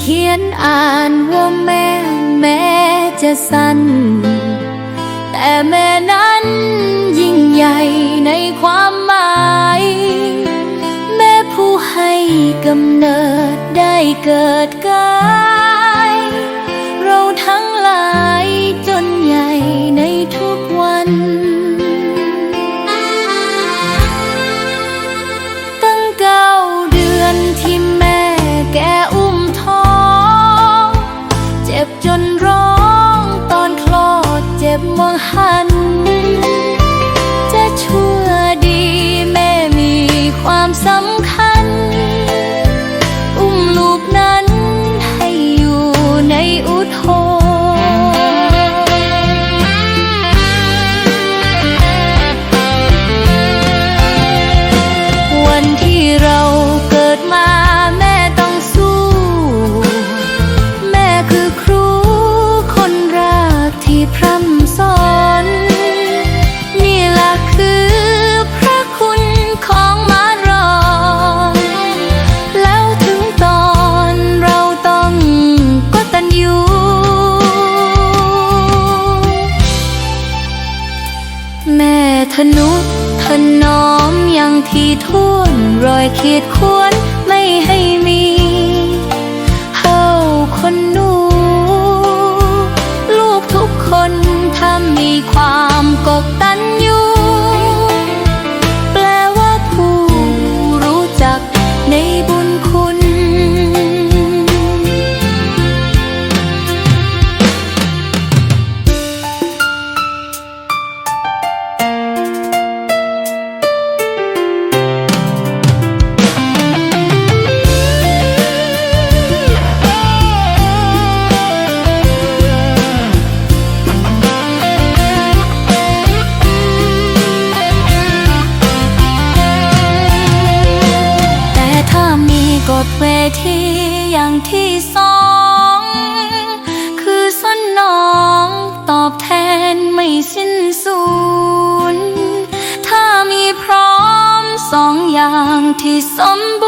เขียนอ่านว่าแม่แม่จะสั้น แต่แม่นั้นยิ่งใหญ่ในความหมาย แม่ผู้ให้กำเนิดได้เกิดกัน แม่ทนุถนอมอย่างที่ท่วนรอยขีดควรไม่ให้มี กฎเวทีอย่างที่สอง คือสนน้องตอบแทนไม่สิ้นสุดถ้ามีพร้อมสองอย่างที่สมบู